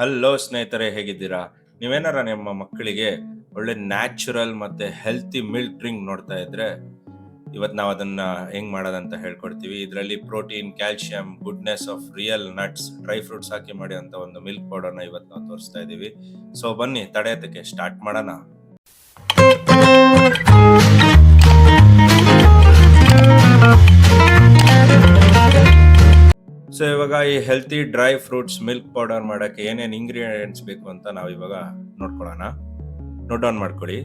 Hello ಸ್ನೇಹಿತರೆ, ಹೇಗಿದ್ದೀರಾ? ನೀವೇನಾರ ನಿಮ್ಮ ಮಕ್ಕಳಿಗೆ ಒಳ್ಳೆ ನ್ಯಾಚುರಲ್ ಮತ್ತೆ ಹೆಲ್ತಿ ಮಿಲ್ಕ್ ಡ್ರಿಂಕ್ ನೋಡ್ತಾ ಇದ್ರೆ ಇವತ್ತು ನಾವು ಅದನ್ನ ಹೆಂಗ್ ಮಾಡೋದಂತ ಹೇಳ್ಕೊಡ್ತೀವಿ. ಇದರಲ್ಲಿ protein calcium goodness of real nuts dry fruits ಹಾಕಿ ಮಾಡಿ ಅಂತ ಒಂದು ಮಿಲ್ಕ್ ಪೌಡರ್ನ ಇವತ್ತು ನಾವು ತೋರಿಸ್ತಾ ಇದೀವಿ. ಸೊ ಬನ್ನಿ ತಡೆಯೋದಕ್ಕೆ ಸ್ಟಾರ್ಟ್ ಮಾಡೋಣ. ಈ healthy dry fruits milk powder ಮಾಡೋಕ್ಕೆ ಏನೇನು ಇಂಗ್ರೀಡಿಯೆಂಟ್ಸ್ ಬೇಕು ಅಂತ ನಾವು ಇವಾಗ ನೋಡ್ಕೊಳ್ಳೋಣ. ನೋಟ್ ಡೌನ್ ಮಾಡ್ಕೊಳ್ಳಿ.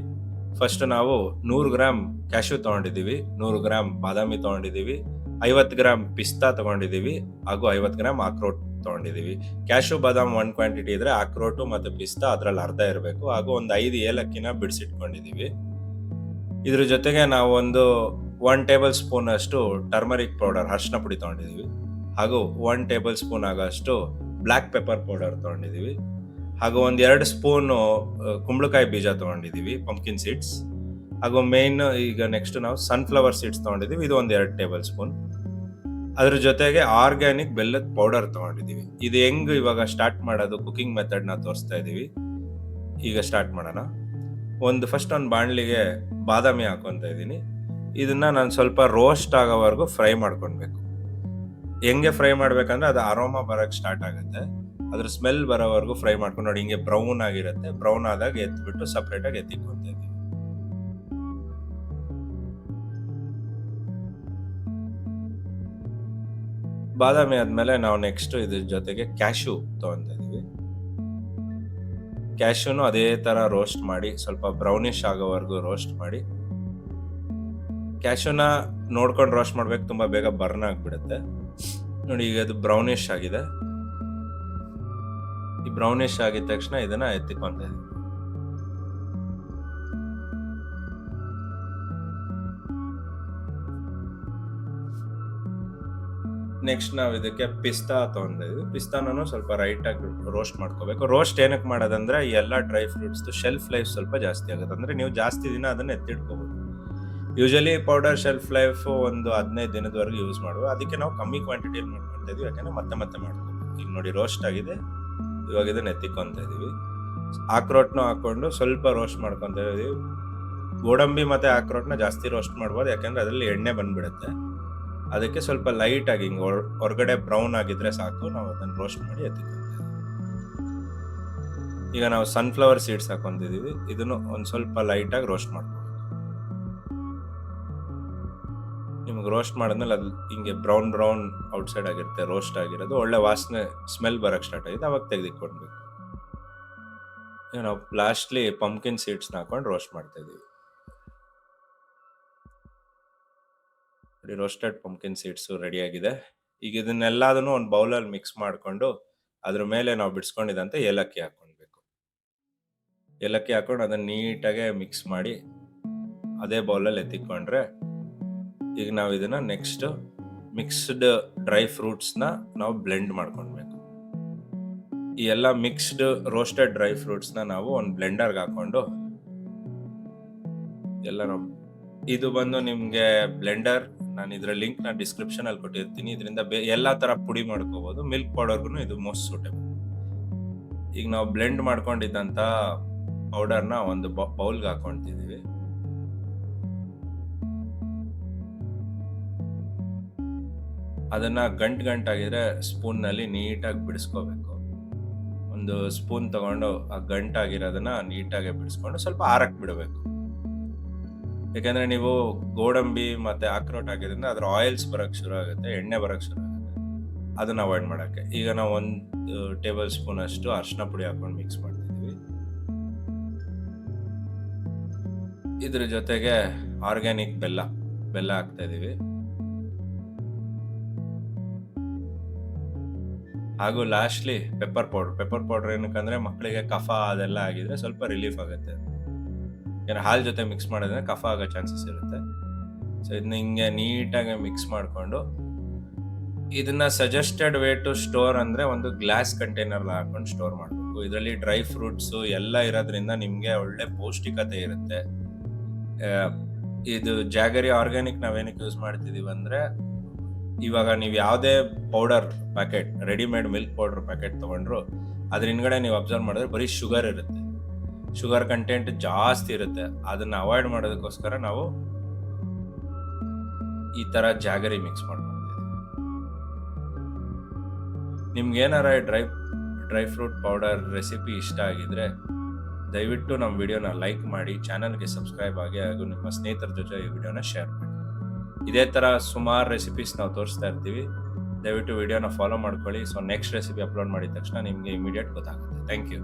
ಫಸ್ಟ್ ನಾವು ನೂರು ಗ್ರಾಮ್ ಕ್ಯಾಶ್ಯೂ ತೊಗೊಂಡಿದ್ದೀವಿ, ನೂರು ಗ್ರಾಮ್ ಬಾದಾಮಿ ತೊಗೊಂಡಿದ್ದೀವಿ, ಐವತ್ತು ಗ್ರಾಮ್ ಪಿಸ್ತಾ ತೊಗೊಂಡಿದ್ದೀವಿ ಹಾಗೂ ಐವತ್ತು ಗ್ರಾಮ್ ಆಕ್ರೋಟ್ ತೊಗೊಂಡಿದ್ದೀವಿ. ಕ್ಯಾಶ್ಯೂ ಬಾದಾಮ್ ಒನ್ ಕ್ವಾಂಟಿಟಿ ಇದ್ರೆ ಆಕ್ರೋಟು ಮತ್ತು ಪಿಸ್ತಾ ಅದರಲ್ಲಿ ಅರ್ಧ ಇರಬೇಕು. ಹಾಗೂ ಒಂದು ಐದು ಏಲಕ್ಕಿನ ಬಿಡಿಸಿಟ್ಕೊಂಡಿದ್ದೀವಿ. ಇದ್ರ ಜೊತೆಗೆ ನಾವು ಒಂದು ಒನ್ ಟೇಬಲ್ ಸ್ಪೂನ್ ಅಷ್ಟು ಟರ್ಮರಿಕ್ ಪೌಡರ್ ಅರ್ಶಿನ ಪುಡಿ ತಗೊಂಡಿದೀವಿ ಹಾಗೂ ಒನ್ ಟೇಬಲ್ ಸ್ಪೂನ್ ಆಗೋಷ್ಟು ಬ್ಲ್ಯಾಕ್ ಪೆಪ್ಪರ್ ಪೌಡರ್ ತೊಗೊಂಡಿದ್ದೀವಿ. ಹಾಗೂ ಒಂದು ಎರಡು ಸ್ಪೂನು ಕುಂಬಳಕಾಯಿ ಬೀಜ ತೊಗೊಂಡಿದ್ದೀವಿ ಪಂಪ್ಕಿನ್ ಸೀಡ್ಸ್ ಹಾಗೂ ಮೇನ್ ಈಗ ನೆಕ್ಸ್ಟ್ ನಾವು ಸನ್ಫ್ಲವರ್ ಸೀಡ್ಸ್ ತೊಗೊಂಡಿದ್ದೀವಿ, ಇದು ಒಂದು ಎರಡು ಟೇಬಲ್ ಸ್ಪೂನ್ ಅದ್ರ ಜೊತೆಗೆ ಆರ್ಗ್ಯಾನಿಕ್ ಬೆಲ್ಲದ ಪೌಡರ್ ತೊಗೊಂಡಿದ್ದೀವಿ. ಇದು ಹೆಂಗ್ ಇವಾಗ ಸ್ಟಾರ್ಟ್ ಮಾಡೋದು ಕುಕಿಂಗ್ ಮೆಥಡ್ನ ತೋರಿಸ್ತಾ ಇದ್ದೀವಿ ಈಗ ಸ್ಟಾರ್ಟ್ ಮಾಡೋಣ. ಒಂದು ಫಸ್ಟ್ ಒಂದು ಬಾಣಲಿಗೆ ಬಾದಾಮಿ ಹಾಕೊತ ಇದ್ದೀನಿ ಇದನ್ನ ನಾನು ಸ್ವಲ್ಪ ರೋಸ್ಟ್ ಆಗೋವರೆಗೂ ಫ್ರೈ ಮಾಡ್ಕೊಳ್ಬೇಕು ಹೆಂಗೆ ಫ್ರೈ ಮಾಡ್ಬೇಕಂದ್ರೆ ಅದು ಅರೋಮಾ ಬರಕ್ ಸ್ಟಾರ್ಟ್ ಆಗುತ್ತೆ. ಅದ್ರ ಸ್ಮೆಲ್ ಬರೋವರೆಗೂ ಫ್ರೈ ಮಾಡ್ಕೊಂಡು ನೋಡಿ, ಹಿಂಗೆ ಬ್ರೌನ್ ಆಗಿರುತ್ತೆ. ಬ್ರೌನ್ ಆದಾಗ ಎತ್ಬಿಟ್ಟು ಸಪ್ರೇಟ್ ಆಗಿ ಎತ್ತಿಕೊಂತ ಬಾದಾಮಿ ಆದ್ಮೇಲೆ ನಾವು ನೆಕ್ಸ್ಟ್ ಇದ್ರ ಜೊತೆಗೆ ಕ್ಯಾಶು ತಗೊಂತ ಇದೀವಿ ಕ್ಯಾಶುನು ಅದೇ ತರ ರೋಸ್ಟ್ ಮಾಡಿ, ಸ್ವಲ್ಪ ಬ್ರೌನಿಶ್ ಆಗೋವರೆಗೂ ರೋಸ್ಟ್ ಮಾಡಿ ಕ್ಯಾಶುನ ನೋಡ್ಕೊಂಡು ರೋಸ್ಟ್ ಮಾಡ್ಬೇಕು, ತುಂಬಾ ಬೇಗ ಬರ್ನ್ ಆಗ್ಬಿಡುತ್ತೆ. ನೋಡಿ, ಈಗ ಅದು ಬ್ರೌನಿಶ್ ಆಗಿದೆ. ಈ ಬ್ರೌನಿಶ್ ಆಗಿದ ತಕ್ಷಣ ಇದನ್ನ ಎತ್ತಿಕೊಂಡೆ. ನೆಕ್ಸ್ಟ್ ನಾವು ಇದಕ್ಕೆ ಪಿಸ್ತಾ ತಗೊಂಡಿದ್ವಿ ಪಿಸ್ತಾನೂ ಸ್ವಲ್ಪ ರೈಟ್ ಆಗಿ ರೋಸ್ಟ್ ಮಾಡ್ಕೋಬೇಕು. ರೋಸ್ಟ್ ಏನಕ್ಕೆ ಮಾಡೋದಂದ್ರೆ ಎಲ್ಲ ಡ್ರೈ ಫ್ರೂಟ್ಸ್ ಶೆಲ್ಫ್ ಲೈಫ್ ಸ್ವಲ್ಪ ಜಾಸ್ತಿ ಆಗುತ್ತೆ. ಅಂದ್ರೆ ನೀವು ಜಾಸ್ತಿ ದಿನ ಅದನ್ನ ಎತ್ತಿಡ್ಕೋಬಹುದು ಯೂಶಲಿ ಪೌಡರ್ ಶೆಲ್ಫ್ ಲೈಫ್ ಒಂದು ಹದಿನೈದು ದಿನದವರೆಗೂ ಯೂಸ್ ಮಾಡುವ. ಅದಕ್ಕೆ ನಾವು ಕಮ್ಮಿ ಕ್ವಾಂಟಿಟಿಯಲ್ಲಿ ಮಾಡ್ಕೊಂತ ಇದೀವಿ ಯಾಕಂದ್ರೆ ಮತ್ತೆ ಮತ್ತೆ ಮಾಡ್ತೀವಿ ಈಗ ನೋಡಿ ರೋಸ್ಟ್ ಆಗಿದೆ. ಇವಾಗ ಇದನ್ನ ಎತ್ತಿಕೊಂತ ಇದೀವಿ ಆಕ್ರೋಟ್ನ ಹಾಕೊಂಡು ಸ್ವಲ್ಪ ರೋಸ್ಟ್ ಮಾಡ್ಕೊಂತ ಇದೀವಿ ಗೋಡಂಬಿ ಮತ್ತೆ ಆಕ್ರೋಟ್ನ ಜಾಸ್ತಿ ರೋಸ್ಟ್ ಮಾಡ್ಬೋದು. ಯಾಕಂದ್ರೆ ಅದರಲ್ಲಿ ಎಣ್ಣೆ ಬಂದ್ಬಿಡುತ್ತೆ. ಅದಕ್ಕೆ ಸ್ವಲ್ಪ ಲೈಟ್ ಆಗಿ ಹಿಂಗ್ ಹೊರಗಡೆ ಬ್ರೌನ್ ಆಗಿದ್ರೆ ಸಾಕು. ನಾವು ಅದನ್ನ ರೋಸ್ಟ್ ಮಾಡಿ ಎತ್ತಿಕೊಂತೀವಿ ಈಗ ನಾವು ಸನ್ಫ್ಲವರ್ ಸೀಡ್ಸ್ ಹಾಕೊಂತಿದೀವಿ ಇದನ್ನು ಒಂದ್ ಸ್ವಲ್ಪ ಲೈಟ್ ಆಗಿ ರೋಸ್ಟ್ ಮಾಡ್ಕೊ ನಿಮ್ಗೆ ರೋಸ್ಟ್ ಮಾಡಿದ್ಮೇಲೆ ಅದು ಹಿಂಗೆ ಬ್ರೌನ್ ಬ್ರೌನ್ ಔಟ್ಸೈಡ್ ಆಗಿರುತ್ತೆ ರೋಸ್ಟ್ ಆಗಿರೋದು. ಒಳ್ಳೆ ವಾಸನೆ ಸ್ಮೆಲ್ ಬರಕ್ ಸ್ಟಾರ್ಟ್ ಆಗಿದೆ. ಅವಾಗ ತೆಗೆದಿಟ್ಕೊಳ್ಬೇಕು ನಾವು ಲಾಸ್ಟ್ಲಿ ಪಂಪ್ಕಿನ್ ಸೀಡ್ಸ್ನ ಹಾಕೊಂಡು ರೋಸ್ಟ್ ಮಾಡ್ತಾ ಇದೀವಿ. ರೋಸ್ಟೆಡ್ ಪಂಪ್ಕಿನ್ ಸೀಡ್ಸು ರೆಡಿ ಆಗಿದೆ. ಈಗ ಇದನ್ನೆಲ್ಲದನ್ನು ಒಂದು ಬೌಲಲ್ಲಿ ಮಿಕ್ಸ್ ಮಾಡಿಕೊಂಡು ಅದ್ರ ಮೇಲೆ ನಾವು ಬಿಡಿಸ್ಕೊಂಡಿದ್ದಂತೆ ಏಲಕ್ಕಿ ಹಾಕೊಳ್ಬೇಕು ಏಲಕ್ಕಿ ಹಾಕೊಂಡು ಅದನ್ನ ನೀಟಾಗೆ ಮಿಕ್ಸ್ ಮಾಡಿ ಅದೇ ಬೌಲಲ್ಲಿ ಎತ್ತಿಕೊಂಡ್ರೆ ಈಗ ನಾವು ಇದನ್ನ ನೆಕ್ಸ್ಟ್ ಮಿಕ್ಸ್ಡ್ ಡ್ರೈ ಫ್ರೂಟ್ಸ್ನ ನಾವು ಬ್ಲೆಂಡ್ ಮಾಡ್ಕೊಳ್ಬೇಕು. ಈ ಎಲ್ಲ ಮಿಕ್ಸ್ಡ್ ರೋಸ್ಟೆಡ್ ಡ್ರೈ ಫ್ರೂಟ್ಸ್ನ ನಾವು ಒಂದು ಬ್ಲೆಂಡರ್ಗೆ ಹಾಕೊಂಡು ಎಲ್ಲ ನಾವು ಇದು ಬಂದು ನಿಮಗೆ ಬ್ಲೆಂಡರ್ ನಾನು ಇದರ ಲಿಂಕ್ನ ಡಿಸ್ಕ್ರಿಪ್ಷನ್ ಅಲ್ಲಿ ಕೊಟ್ಟಿರ್ತೀನಿ. ಇದರಿಂದ ಎಲ್ಲಾ ತರ ಪುಡಿ ಮಾಡ್ಕೋಬಹುದು ಮಿಲ್ಕ್ ಪೌಡರ್ಗೂ ಇದು ಮೋಸ್ಟ್ ಸೂಟೇಬಲ್ ಈಗ ನಾವು ಬ್ಲೆಂಡ್ ಮಾಡ್ಕೊಂಡಿದ್ದಂತ ಪೌಡರ್ನ ಒಂದು ಬೌಲ್ಗೆ ಹಾಕೊಂತಿದೀವಿ. ಅದನ್ನ ಗಂಟು ಗಂಟಾಗಿದ್ರೆ ಸ್ಪೂನ್ನಲ್ಲಿ ನೀಟಾಗಿ ಬಿಡಿಸ್ಕೋಬೇಕು. ಒಂದು ಸ್ಪೂನ್ ತಗೊಂಡು ಆ ಗಂಟಾಗಿರೋದನ್ನ ನೀಟಾಗಿ ಬಿಡಿಸ್ಕೊಂಡು ಸ್ವಲ್ಪ ಆರಕ್ಕೆ ಬಿಡಬೇಕು. ಯಾಕಂದ್ರೆ ನೀವು ಗೋಡಂಬಿ ಮತ್ತೆ ಆಕ್ರೋಟ್ ಹಾಕಿದ್ರಿಂದ ಅದ್ರ ಆಯಿಲ್ಸ್ ಬರಕ್ ಶುರು ಆಗುತ್ತೆ, ಎಣ್ಣೆ ಬರಕ್ ಶುರು ಆಗುತ್ತೆ. ಅದನ್ನ ಅವಾಯ್ಡ್ ಮಾಡಕ್ಕೆ. ಈಗ ನಾವು ಒಂದು ಟೇಬಲ್ ಸ್ಪೂನ್ ಅಷ್ಟು ಅರ್ಶಿನ ಪುಡಿ ಹಾಕೊಂಡು ಮಿಕ್ಸ್ ಮಾಡ್ತಿದೀವಿ ಇದ್ರ ಜೊತೆಗೆ ಆರ್ಗ್ಯಾನಿಕ್ ಬೆಲ್ಲ ಬೆಲ್ಲ ಹಾಕ್ತಾ ಇದೀವಿ ಹಾಗೂ lastly pepper powder pepper powder ಏನಕ್ಕಂದ್ರೆ ಮಕ್ಕಳಿಗೆ ಕಫ ಅದೆಲ್ಲ ಆಗಿದ್ರೆ ಸ್ವಲ್ಪ ರಿಲೀಫ್ ಆಗುತ್ತೆ. ಯಾಕಂದ್ರೆ ಹಾಲ್ ಜೊತೆ ಮಿಕ್ಸ್ ಮಾಡಿದ್ರೆ ಕಫ ಆಗೋ ಚಾನ್ಸಸ್ ಇರುತ್ತೆ. ಸೊ ಇದನ್ನ ಹಿಂಗೆ ನೀಟಾಗಿ ಮಿಕ್ಸ್ ಮಾಡಿಕೊಂಡು ಇದನ್ನ ಸಜೆಸ್ಟೆಡ್ ವೇ ಟು ಸ್ಟೋರ್ ಅಂದ್ರೆ ಒಂದು ಗ್ಲಾಸ್ ಕಂಟೈನರ್ ಹಾಕೊಂಡು ಸ್ಟೋರ್ ಮಾಡಬೇಕು. ಇದರಲ್ಲಿ ಡ್ರೈ ಫ್ರೂಟ್ಸ್ ಎಲ್ಲ ಇರೋದ್ರಿಂದ ನಿಮಗೆ ಒಳ್ಳೆ ಪೌಷ್ಟಿಕತೆ ಇರುತ್ತೆ. ಇದು ಜಾಗರಿ ಆರ್ಗ್ಯಾನಿಕ್ ನಾವೇನಕ್ಕೆ ಯೂಸ್ ಮಾಡ್ತಿದೀವಿ ಅಂದ್ರೆ ಇವಾಗ ನೀವು ಯಾವುದೇ powder packet readymade milk powder packet ತೊಗೊಂಡ್ರು, ಅದ್ರ ಹಿಂದ್ಗಡೆ ನೀವು ಅಬ್ಸರ್ವ್ ಮಾಡಿದ್ರೆ ಬರೀ ಶುಗರ್ ಇರುತ್ತೆ. ಶುಗರ್ ಕಂಟೆಂಟ್ ಜಾಸ್ತಿ ಇರುತ್ತೆ. ಅದನ್ನ ಅವಾಯ್ಡ್ ಮಾಡೋದಕ್ಕೋಸ್ಕರ ನಾವು ಈ ತರ ಜಾಗರಿ ಮಿಕ್ಸ್ ಮಾಡ್ಕೊಂತೀವಿ. ನಿಮ್ಗೆ ಏನಾರ dry dry fruit powder recipe ಇಷ್ಟ ಆಗಿದ್ರೆ, ದಯವಿಟ್ಟು ನಮ್ಮ ವಿಡಿಯೋನ ಲೈಕ್ ಮಾಡಿ ಚಾನಲ್ಗೆ ಸಬ್ಸ್ಕ್ರೈಬ್ ಆಗಿ, ಹಾಗೂ ನಿಮ್ಮ ಸ್ನೇಹಿತರ ಜೊತೆ ಈ ವಿಡಿಯೋನ ಶೇರ್ ಮಾಡಿ. ಇದೇ ಥರ ಸುಮಾರು ರೆಸಿಪೀಸ್ ನಾವು ತೋರಿಸ್ತಾ ಇರ್ತೀವಿ. ದಯವಿಟ್ಟು ವಿಡಿಯೋನ ಫಾಲೋ ಮಾಡ್ಕೊಳ್ಳಿ. ಸೊ ನೆಕ್ಸ್ಟ್ ರೆಸಿಪಿ ಅಪ್ಲೋಡ್ ಮಾಡಿದ ತಕ್ಷಣ ನಿಮಗೆ ಇಮಿಡಿಯೇಟ್ ಗೊತ್ತಾಗುತ್ತೆ. Thank you